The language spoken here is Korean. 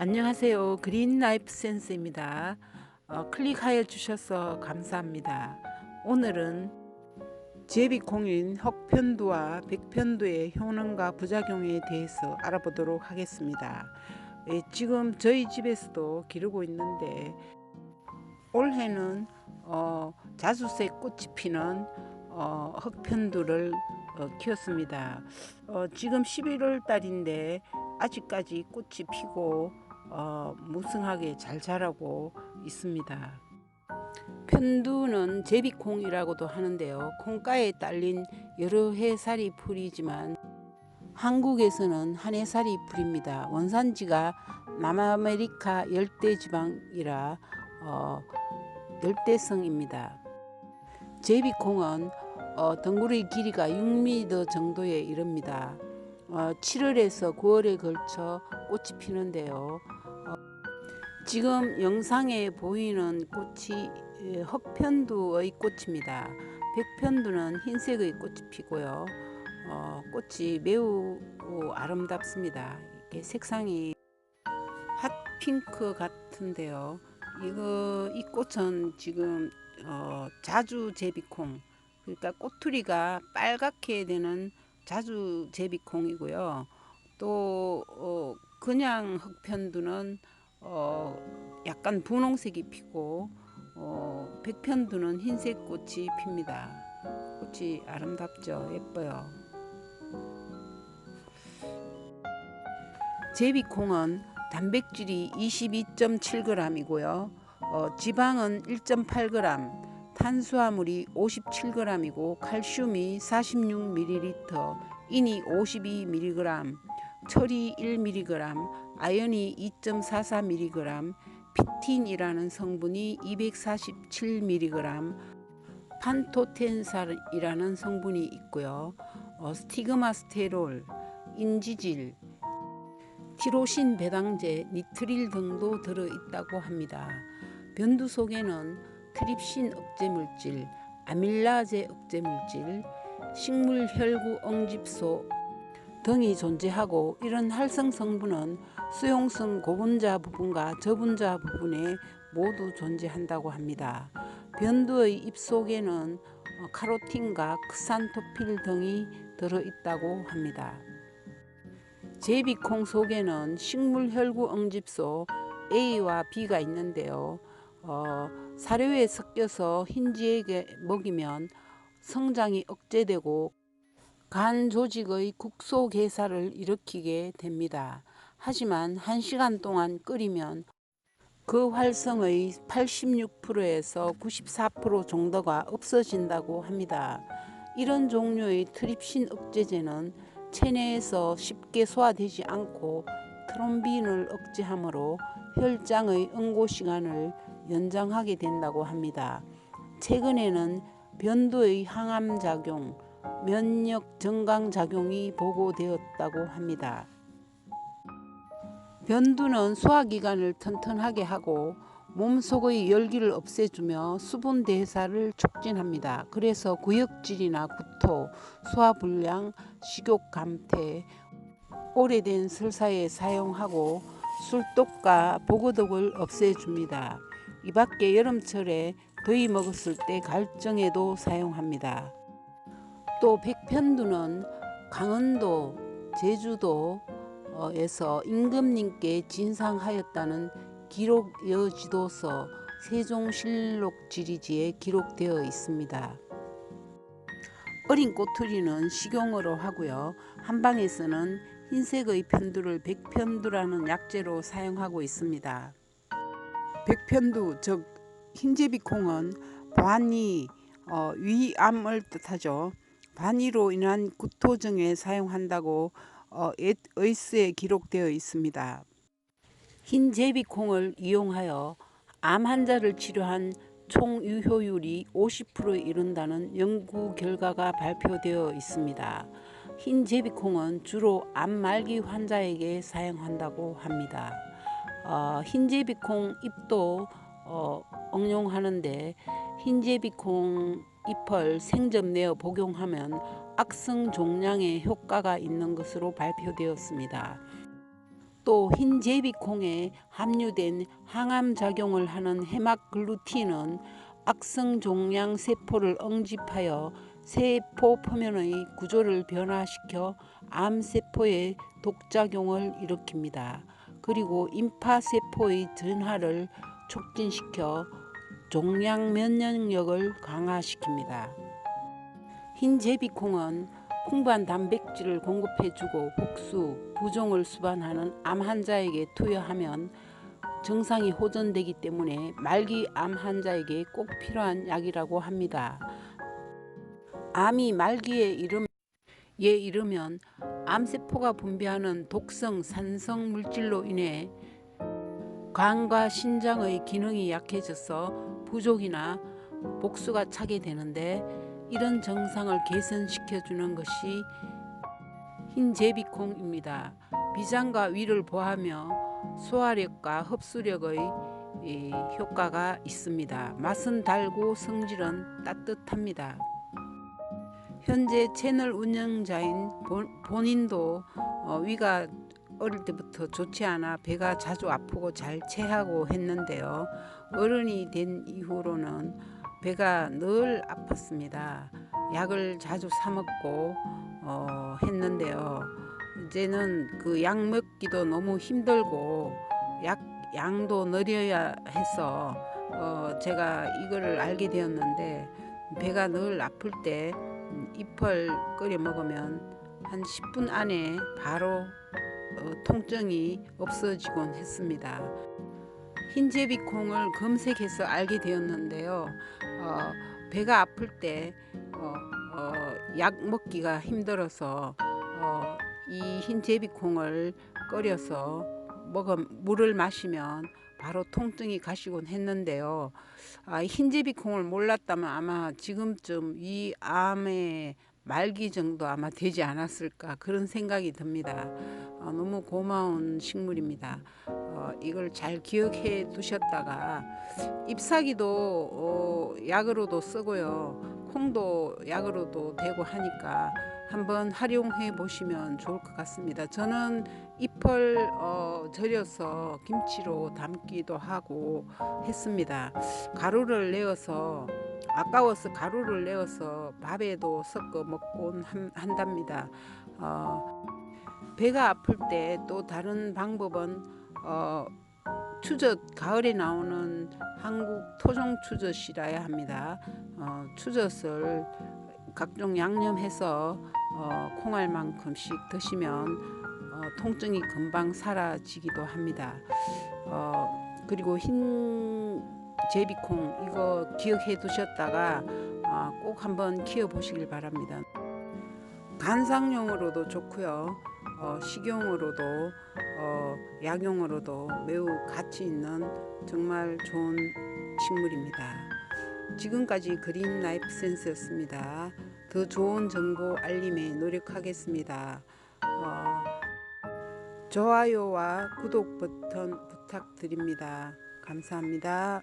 안녕하세요. 그린 라이프 센스입니다. 어, 클릭하여 주셔서 감사합니다. 오늘은 제비콩인 흑편두와 백편두의 효능과 부작용에 대해서 알아보도록 하겠습니다. 예, 지금 저희 집에서도 기르고 있는데 올해는 어, 자주색 꽃이 피는 어, 흑편두를 어, 키웠습니다. 어, 지금 11월 달인데 아직까지 꽃이 피고 어, 무성하게 잘 자라고 있습니다. 편두는 제비콩이라고도 하는데요. 콩가에 딸린 여러 해살이 풀이지만 한국에서는 한 해살이 풀입니다. 원산지가 남아메리카 열대지방이라 어, 열대성입니다. 제비콩은 어, 덩굴의 길이가 6m 정도에 이릅니다. 어, 7월에서 9월에 걸쳐 꽃이 피는데요. 어, 지금 영상에 보이는 꽃이 예, 흑편두의 꽃입니다. 백편두는 흰색의 꽃이 피고요. 어, 꽃이 매우 아름답습니다. 이렇게 색상이 핫핑크 같은데요. 이거 이 꽃은 지금 어, 자주 제비콩 그러니까 꼬투리가 빨갛게 되는 자주 제비콩이고요. 또 어, 그냥 흑편두는 어, 약간 분홍색이 피고 어, 백편두는 흰색 꽃이 핍니다. 꽃이 아름답죠. 예뻐요. 제비콩은 단백질이 22.7g이고요. 어, 지방은 1.8g, 탄수화물이 57g이고 칼슘이 46ml, 인이 52mg, 철이 1mg, 아연이 2.44mg, 피틴이라는 성분이 247mg, 판토텐산이라는 성분이 있고요. 어, 스티그마스테롤, 인지질, 티로신 배당제, 니트릴 등도 들어 있다고 합니다. 변두 속에는 트립신 억제 물질, 아밀라제 억제 물질, 식물 혈구 응집소 등이 존재하고 이런 활성 성분은 수용성 고분자 부분과 저분자 부분에 모두 존재한다고 합니다. 변두의 잎 속에는 카로틴과 크산토필 등이 들어 있다고 합니다. 제비콩 속에는 식물 혈구 응집소 A와 B가 있는데요. 어, 사료에 섞여서 흰지에게 먹이면 성장이 억제되고 간 조직의 국소 개사를 일으키게 됩니다. 하지만 1시간 동안 끓이면 그 활성의 86%에서 94% 정도가 없어진다고 합니다. 이런 종류의 트립신 억제제는 체내에서 쉽게 소화되지 않고 트롬빈을 억제하므로 혈장의 응고 시간을 연장하게 된다고 합니다. 최근에는 변두의 항암 작용, 면역 정강 작용이 보고되었다고 합니다. 변두는 소화기관을 튼튼하게 하고 몸속의 열기를 없애주며 수분 대사를 촉진합니다. 그래서 구역질이나 구토, 소화불량, 식욕 감퇴, 오래된 설사에 사용하고 술독과 보고독을 없애줍니다. 이 밖에 여름철에 더위 먹었을 때 갈증에도 사용합니다. 또 백편두는 강원도, 제주도에서 임금님께 진상하였다는 기록 여지도서 세종실록 지리지에 기록되어 있습니다. 어린 꼬투리는 식용으로 하고요. 한방에서는 흰색의 편두를 백편두라는 약재로 사용하고 있습니다. 백편두 즉 흰제비콩은 반이 어, 위암을 뜻하죠. 반이로 인한 구토증에 사용한다고 어, 에이스에 기록되어 있습니다. 흰 제비콩을 이용하여 암 환자를 치료한 총 유효율이 50%에 이른다는 연구 결과가 발표되어 있습니다. 흰 제비콩은 주로 암 말기 환자에게 사용한다고 합니다. 어, 흰 제비콩 잎도 어, 응용하는데 흰 제비콩 잎을 생점 내어 복용하면 악성 종양에 효과가 있는 것으로 발표되었습니다. 또 흰 제비콩에 함유된 항암 작용을 하는 헤마글루틴은 악성 종양 세포를 응집하여 세포 표면의 구조를 변화시켜 암 세포의 독작용을 일으킵니다. 그리고 임파 세포의 진화를 촉진시켜 종양 면역력을 강화시킵니다. 흰 제비콩은 풍부한 단백질을 공급해주고 복수, 부종을 수반하는 암 환자에게 투여하면 증상이 호전되기 때문에 말기 암 환자에게 꼭 필요한 약이라고 합니다. 암이 말기에 이르, 에 이르면 암세포가 분비하는 독성 산성 물질로 인해 간과 신장의 기능이 약해져서 부족이나 복수가 차게 되는데 이런 증상을 개선시켜 주는 것이 흰 제비콩입니다. 비장과 위를 보하며 소화력과 흡수력의 이, 효과가 있습니다. 맛은 달고 성질은 따뜻합니다. 현재 채널 운영자인 본, 본인도 어, 위가 어릴 때부터 좋지 않아 배가 자주 아프고 잘 체하고 했는데요. 어른이 된 이후로는 배가 늘 아팠습니다. 약을 자주 사 먹고 어, 했는데요. 이제는 그 약 먹기도 너무 힘들고 약 양도 늘려야 해서 어, 제가 이거를 알게 되었는데 배가 늘 아플 때 잎을 끓여 먹으면 한 10분 안에 바로 어, 통증이 없어지곤 했습니다. 흰제비콩을 검색해서 알게 되었는데요. 어, 배가 아플 때 어, 어, 약 먹기가 힘들어서 어, 이 흰제비콩을 끓여서 먹어 물을 마시면 바로 통증이 가시곤 했는데요. 아, 흰제비콩을 몰랐다면 아마 지금쯤 이 암의 말기 정도 아마 되지 않았을까 그런 생각이 듭니다. 어, 너무 고마운 식물입니다. 어, 이걸 잘 기억해 두셨다가 잎사귀도 어, 약으로도 쓰고요. 콩도 약으로도 되고 하니까 한번 활용해 보시면 좋을 것 같습니다. 저는 잎을 어, 절여서 김치로 담기도 하고 했습니다. 가루를 내어서 아까워서 가루를 내어서 밥에도 섞어 먹곤 한, 한답니다. 어, 배가 아플 때 또 다른 방법은 어, 추젓 가을에 나오는 한국 토종 추젓이라야 합니다. 어, 추젓을 각종 양념해서 어, 콩알만큼씩 드시면 어, 통증이 금방 사라지기도 합니다. 어, 그리고 흰 제비콩 이거 기억해 두셨다가 어, 꼭 한번 키워 보시길 바랍니다. 간상용으로도 좋고요. 어, 식용으로도 어, 약용으로도 매우 가치 있는 정말 좋은 식물입니다. 지금까지 그린 라이프 센스였습니다. 더 좋은 정보 알림에 노력하겠습니다. 어, 좋아요와 구독 버튼 부탁드립니다. 감사합니다.